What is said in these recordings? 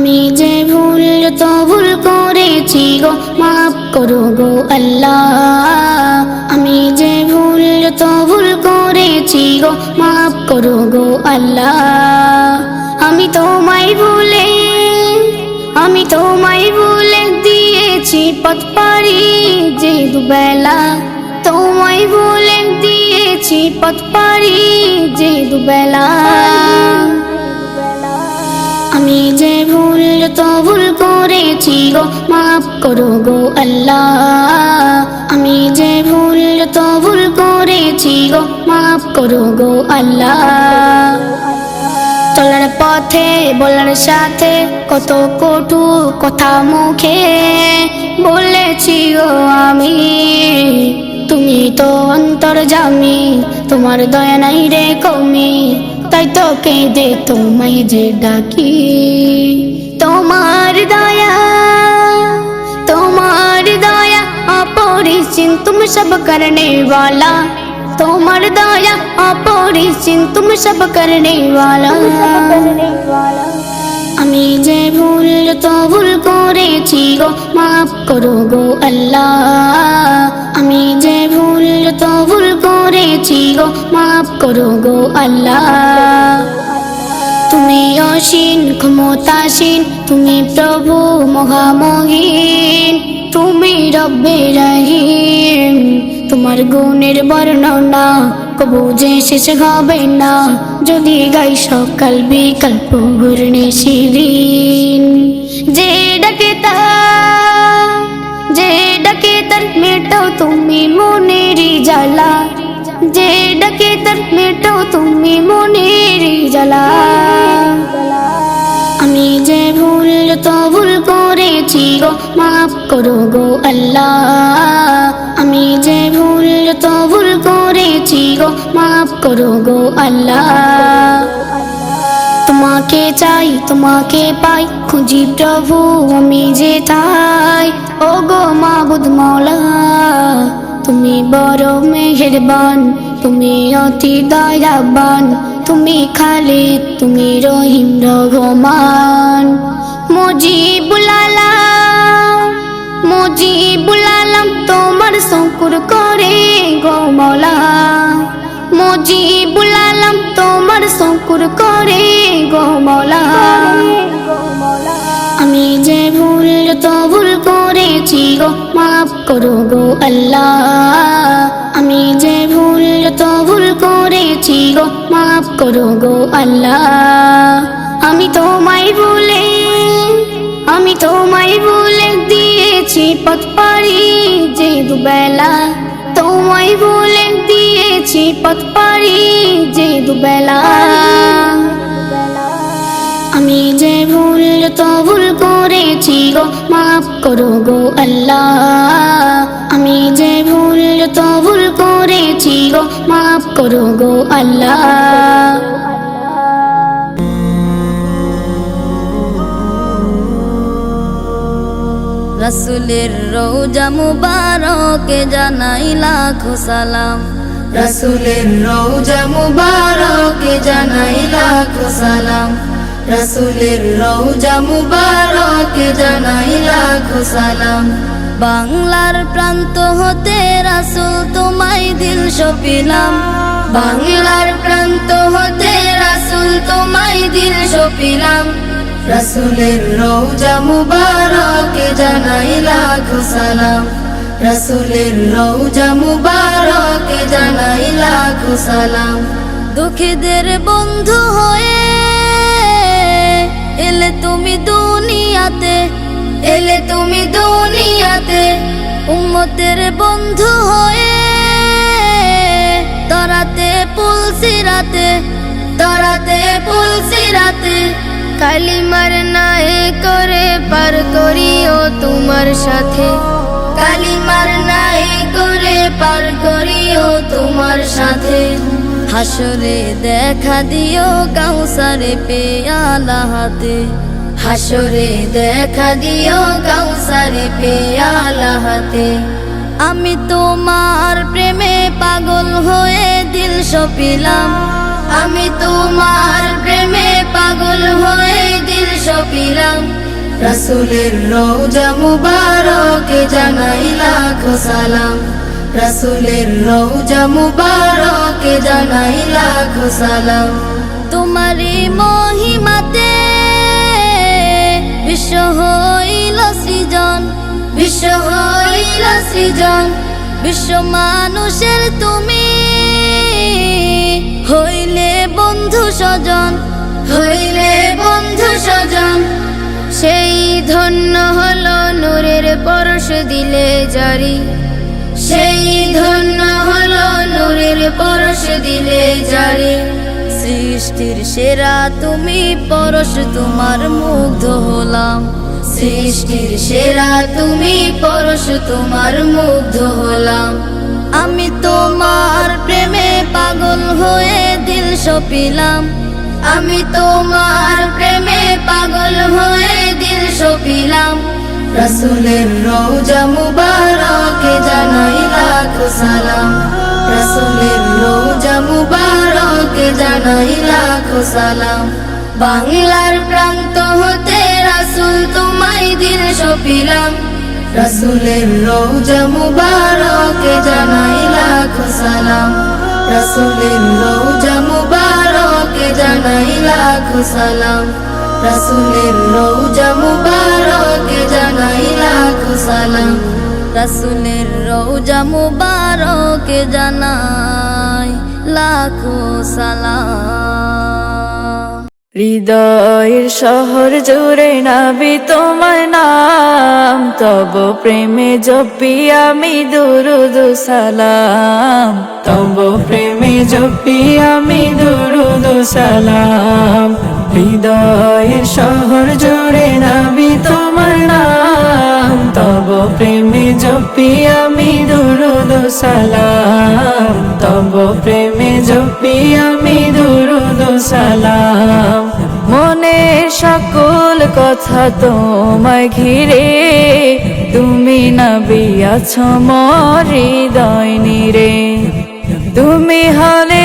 আমি যে ভুল, তো ভুল করেছি গো। মাফ করো গো আল্লাহ। আমি যে ভুল, তো ভুল করেছি গো। মাফ করো গো আল্লাহ। আমি তোমায় ভুলে, আমি তোমায় ভুলে দিয়েছি পথ পারি যে দুবেলা। তোমায় ভুলে দিয়েছি পথ পারি যে দুবেলা। আমি যে ভুল তো ভুল করেছি গো, মাফ করো গো আল্লাহ। আমি যে ভুল তো ভুল করেছি গো, মাফ করো গো আল্লাহ। চলার পথে, বলার সাথে, কত কটু কথা মুখে বলেছি গো আমি। তুমি তো অন্তর জামি তোমার দয়া নাই রে কমি। তাই তো কেঁদে তোমায় যে ডাকি তোমার দয়া তোমার দয়া অপরিচিন তুম সব করনে वाला তোমার দয়া অপরিচিন তুম সব করনে वाला আমি যে ভুল তো ভুল করেছি গো, মাফ করো গো আল্লাহ। আমি যে ভুল তো ভুল করেছি গো, মাফ করো গো আল্লাহ। তুমি অসীন ক্ষমতাসীন, তুমি প্রভু মহামহিন, তুমি রব্বে তোমার গুণের বর্ণনা কবু যে শেষ হবে না। যদি গাই সকাল বিকাল পূর্ণে শিরিন যে ডাকে যে ডাকে তার মেটাও তুমি মনেরই জ্বালা। যে ডাকে তার মেটাও তুমি মনেরই জ্বালা। আমি যে ভুল তো ভুল করেছি গো, মাফ করো গো আল্লাহ। আমি যে ভুল তো ভুল করেছি গো, মাফ করো গো আল্লাহ। তোমাকে চাই, তোমাকে পাই, খুঁজি প্রভু, আমি যে তাই ও গো মাবুদ মৌলা তুমি বড় মেহেরবান, তুমি অতি দয়াবান। তুমি খালি তুমি রহিম রহমান। মজিবুলালাম মজিবুলালাম তোমার শঙ্কুর করে গো মৌলা। মজিবুলালাম তোমার শঙ্কুর করে গো মৌলা। আমি যে ভুল তো ভুল করেছি গো, মাফ করো গো আল্লাহ। আমি যে ভুল তো ভুল করেছি গো, মাফ করো গো আল্লাহ। আমি তোমায় ভুলে, আমি তোমায় ভুলে দিয়েছি পথ পারি যে দুবেলা। তোমায় ভুলে দিয়েছি পথ পারি যে দুবেলা। আমি যে ভুল তো ভুল করেছি গো, মাফ করো গো আল্লাহ। আমি যে ভুল তো ভুল গো, মাফ করো গো আল্লাহ। রসুলের রোজা মুবারকে জানাই লাখো সালাম। রসুলের রোজা মুবারকে জানাই লাখো সালাম। রসুলের রোজা মুবারকে জানাই লাখো সালাম। বাংলার প্রান্ত হতে রাসুল দিল সপিলাম বাংলার প্রান্ত হতে রাসুল তোমায় দিল সপিলাম রসুলের রোজা মুবারকে জানাই লাখো সালাম। রসুলের রোজা মুবারকে জানাই লাখো সালাম। দুঃখীদের বন্ধু হয়ে এলে তুমি দুনিয়াতে, এলে তুমি দুনিয়াতে। উম্মতের বন্ধু হয়ে তরাতে পুলসিরাতে তরাতে পুলসিরাতে কালিমার নায়ে করে পার করিও তোমার সাথে। কালিমার নায়ে করে পার করিও তোমার সাথে। হাসরে দেখা দিও কাউসারে পেয়ালা হাতে। হাসরে দেখা দিও কাউসারে পেয়ালা হাতে। আমি তোমার প্রেমে পাগল হয়ে দিল সপিলাম। আমি তোমার প্রেমে পাগল হয়ে দিল সপিলাম। রসুলের রোজা মুবারকে জানাই লাখো সালাম। রসুলের রোজা মুবারকে জানাই লাখো সালাম। মহিমাতে বিশ্ব হইল সৃজন। বিশ্ব হইল সৃজন। বিশ্ব মানুষের তুমি। হইলে বন্ধু স্বজন, হইলে বন্ধু স্বজন। সেই ধন্য হলো নূরের পরশ দিলে জারি। সেই ধন্য হলো নূরের পরশ দিলে জারি। সৃষ্টির সেরা তুমি, পরশ তোমার মুগ্ধ হলাম। সৃষ্টির সেরা, তুমি পরশ, তোমার মুগ্ধ হলাম। আমি তোমার প্রেমে পাগল হয়ে দিল সপিলাম। আমি তোমার প্রেমে পাগল হয়ে দিল সপিলাম। রসুলের রোজা মুবারকে জানাই লাখো সালাম। রসুলের রোজা মুবারকে জানাই লাখো সালাম। বাংলার প্রান্ত হতে রাসুল তোমায় দিল সপিলাম। রসুলের রোজা মুবারকে জানাই লাখো সালাম। রসুলের রোজা মুবারকে জানাই লাখো সালাম। রসুলের রোজা মুবারকে জানাই লাখো সালাম। রসুলের রোজা মুবারকে জানাই লাখো সালাম। হৃদয়ের শহর জুড়ে নাবি তোমার নাম, তব প্রেমে জপি আমি দুরুদু সালাম। তব প্রেমে জপি আমি দুরুদু সালাম। হৃদয়ের শহর জুড়ে নাবি তোমার নাম। তব প্রেমে জপি আমি দুরুদু সালাম। তব প্রেমে জপি আমি দুরুদু সালাম। মনের সকল কথা তোমায় ঘিরে তুমি নবী আছো মোর নিরে। তুমি হলে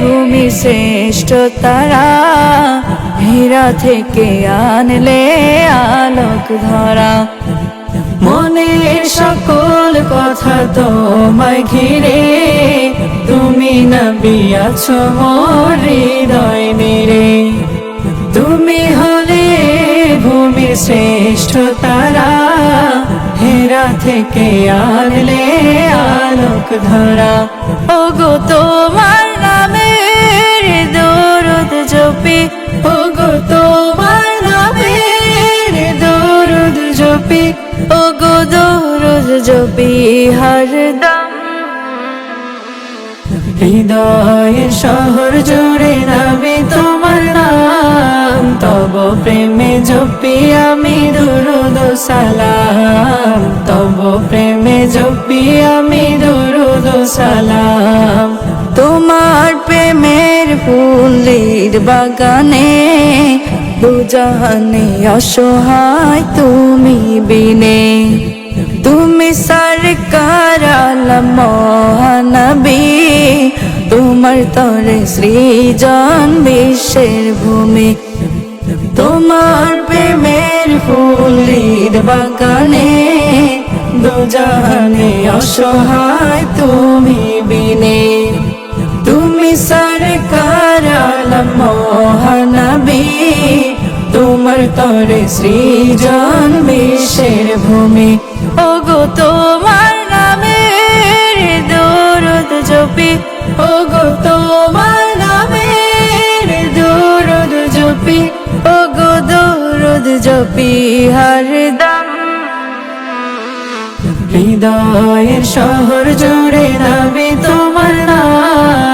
ভূমি শ্রেষ্ঠ তারা, হীরা থেকে আনলে আলোক ধরা। মনের সকল কথা তোমায় ঘিরে, তুমি নবী আছো মোর হৃদয় নিরে। তুমি হলে ভূমি শ্রেষ্ঠ তারা, হেরা থেকে আনলে আলোক ধরা। ওগো তোমার জপি হরদম হৃদয়ের শহর জুড়ে নাবি তোমার নাম। তব প্রেমে জপি আমি দুরুদ সালাম। তব প্রেমে জপি আমি দুরুদ সালাম। তোমার প্রেমের ফুলের বাগানে দুজাহানে অসহায় তুমি বিনে। তুমি সরকার মহানবী তোমার তরে সৃজন বিশ্বের ভূমি। তোমার প্রেমের ফুলের বাগানে, দুজাহানে অসহায় তুমি বিনে। তুমি সরকার মহানবী তোমার তরে সৃজন বিশ্বের ভূমি। ওগো তোমার নামের দরুদ জপি। ওগো তোমার নামের দরুদ জপি। ওগো দরুদ জপি হরদম হৃদয়ের শহর জুড়ে নাবি তোমার নাম।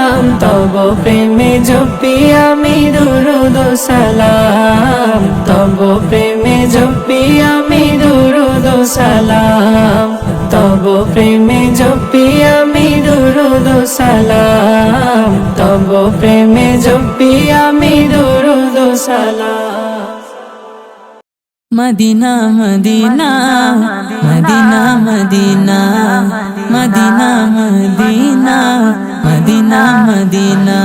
তব প্রেমে জপি আমি দুরুদ সালাম। তব প্রেমে জপি আমি দুরুদ সালাম। তব প্রেমে জপি আমি দুরুদ সালাম। তব প্রেমে জপি আমি দুরুদ সালাম। Medina Medina Medina Medina Medina Medina Medina Medina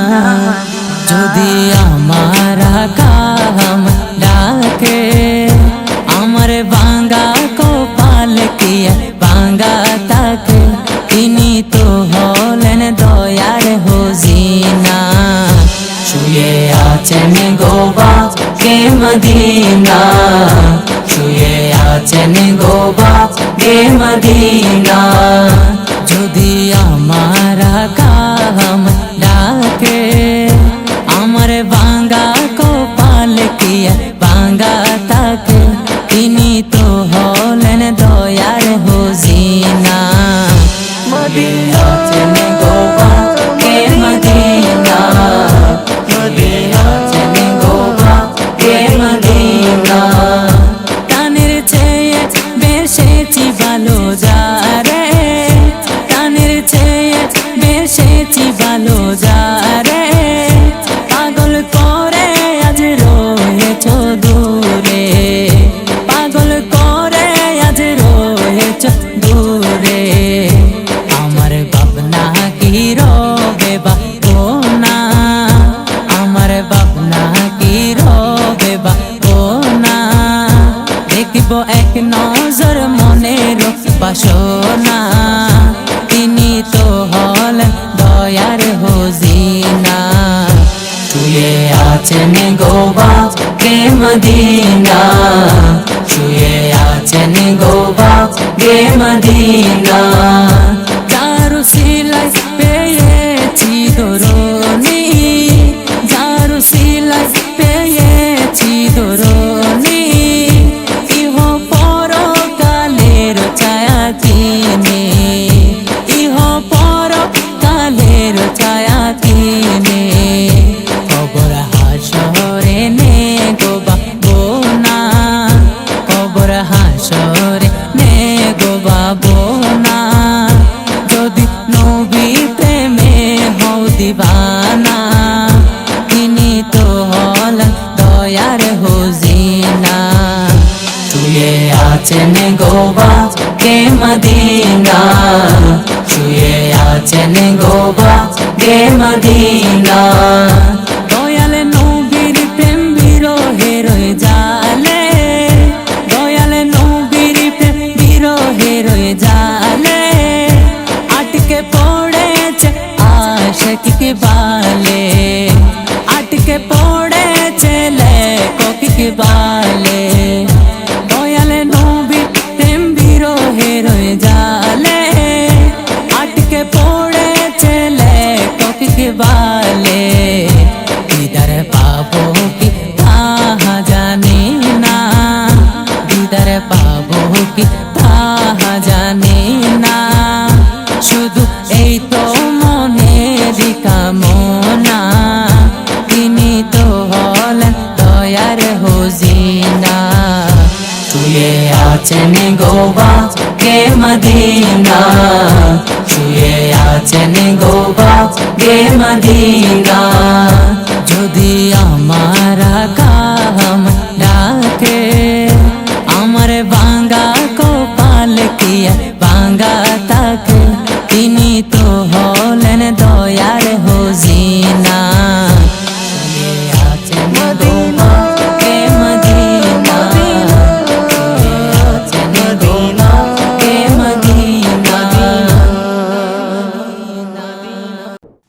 যদি আমার কাম ডাকে আমার বাঙ্গা কপাল কিয়া বাঙ্গা তাকে তিনি তো হলেন দয়ার হোজিনা শুয়ে আছেন গোবা কে মদিনা শুয়ে আছেন গোবা গে মদিনা আছেন গোবা কে মদিনা? শুয়ে আছেন গোবা কে মদিনা? দয়াল নবীর প্রেম বিরহে রয়ে জালে। দয়াল নবীর প্রেম বিরহে রয়ে জালে। আটকে পড়েছে আশিক কে বালে। আটকে পড়েছে লে কোকিক বালে আছেন গোবা কে মদিনা? শুয়ে আছেন গোবা কে মদিনা? যদি আমার কাম ডাকে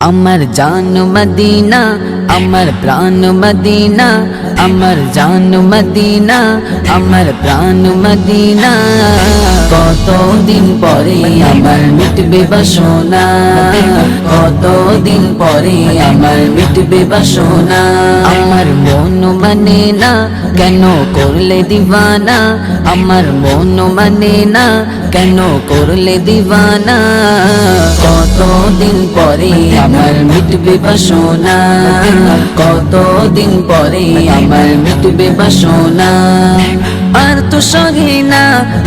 আমার জান মদিনা আমার প্রাণ মদিনা আমার জান মদিনা আমার প্রাণ মদিনা কতদিন পরে আমার মিটবে বাসনা কতদিন পরে আমার মিটবে বাসনা আমার মন মানে না কেন করলে দিবানা আমার মন মানে না কেন করলে দিবানা কতদিন পরে আমার মিটবে বাসনা কতদিন পরে আমার মিটবে বাসনা। আর তো সহে না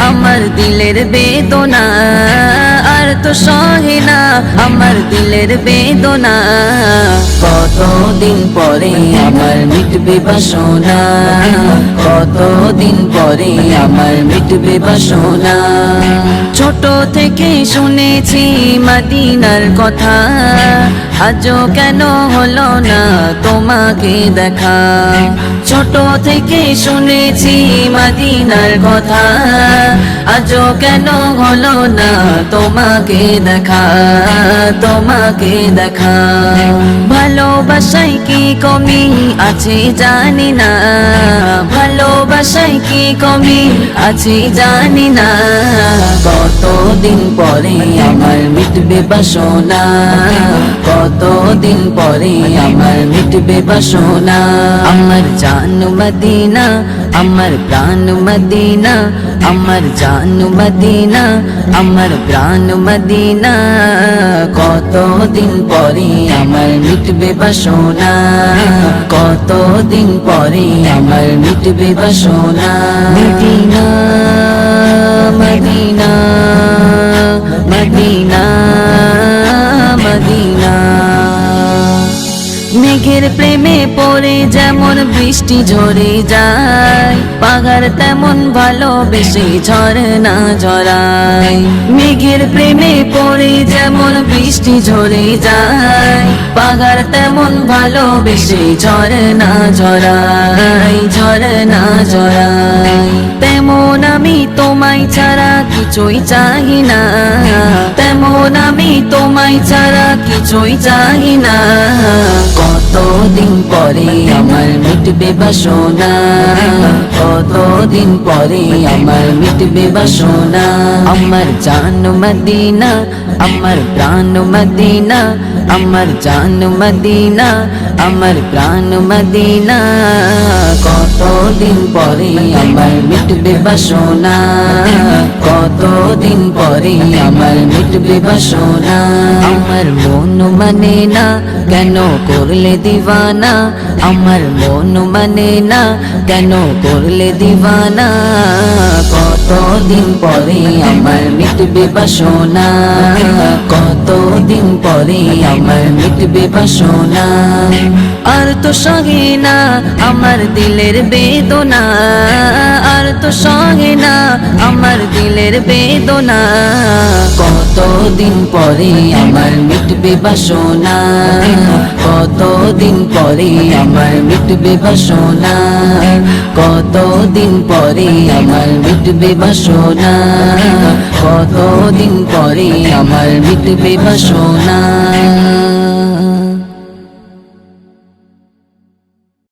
আমার দিলের বেদনা। আর তো সহে না, আমার দিলের বেদনা। কতদিন পরে আমার মিটবে বাসনা? কতদিন পরে আমার মিটবে বাসনা? ছোট থেকে শুনেছি মাদিনার কথা, আজও কেন হলো না তোমাকে দেখা? ছোট থেকে শুনেছি মাদিনার কথা, আজও কেন হলো না তোমাকে দেখা তোমাকে দেখা। ভালোবাসায় কি কমি আছে জানি না। ভালোবাসায় কি কমি আছে জানি না। কতদিন পরে আমার মিটবে বাসনা। কতদিন পরে আমার মিটবে বাসনা। আমার জান মদিনা, আমার প্রাণ মদিনা। আমার জান মদিনা, আমার প্রাণ মদিনা। কতদিন পরে আমার মিটবে বাসনা? কতদিন পরে আমার মিটবে বাসনা? Medina Medina Medina Medina. মেঘের প্রেমে পড়ে যেমন বৃষ্টি ঝরে যায়, পাগার তেমন ভালোবেসে ঝরনা ঝরায়। মেঘের প্রেমে পড়ে যেমন বৃষ্টি ঝরে যায়, পাগার তেমন ভালোবেসে ঝরনা ঝরায় ঝরনা ঝরায়। তেমন আমি তোমায় ছাড়া কিছুই চাই না, তেমন আমি তোমায় ছাড়া কিছুই চাই না। কতদিন পরে আমার মিটবে বাসনা? কতদিন পরে আমার মিটবে বাসনা? আমার জান মদিনা, আমার প্রাণ মদিনা, আমার জান মদিনা, আমার প্রাণ মদিনা। কতদিন পরে আমার মিটবে বাসনা? কতদিন পরে আমার মিটবে বাসনা? আমার মন মানে না, কেন করলে দিওয়ানা? আমার মন মানে না, কেন করলে দিওয়ানা? কতদিন পরে আমার মিটবে বাসনা? কতদিন পরে আমার মিটবে বাসনা? আর তো সহে না, আমার দিলের বেদনা, আর তো সহে না আমার দিলের বেদনা। কতদিন পরে আমার মিটবে বাসনা? কতদিন পরে আমার মিটবে বাসনা? কতদিন পরে আমার মিটবে বাসনা? কতদিন পরে আমার মিটবে বাসনা?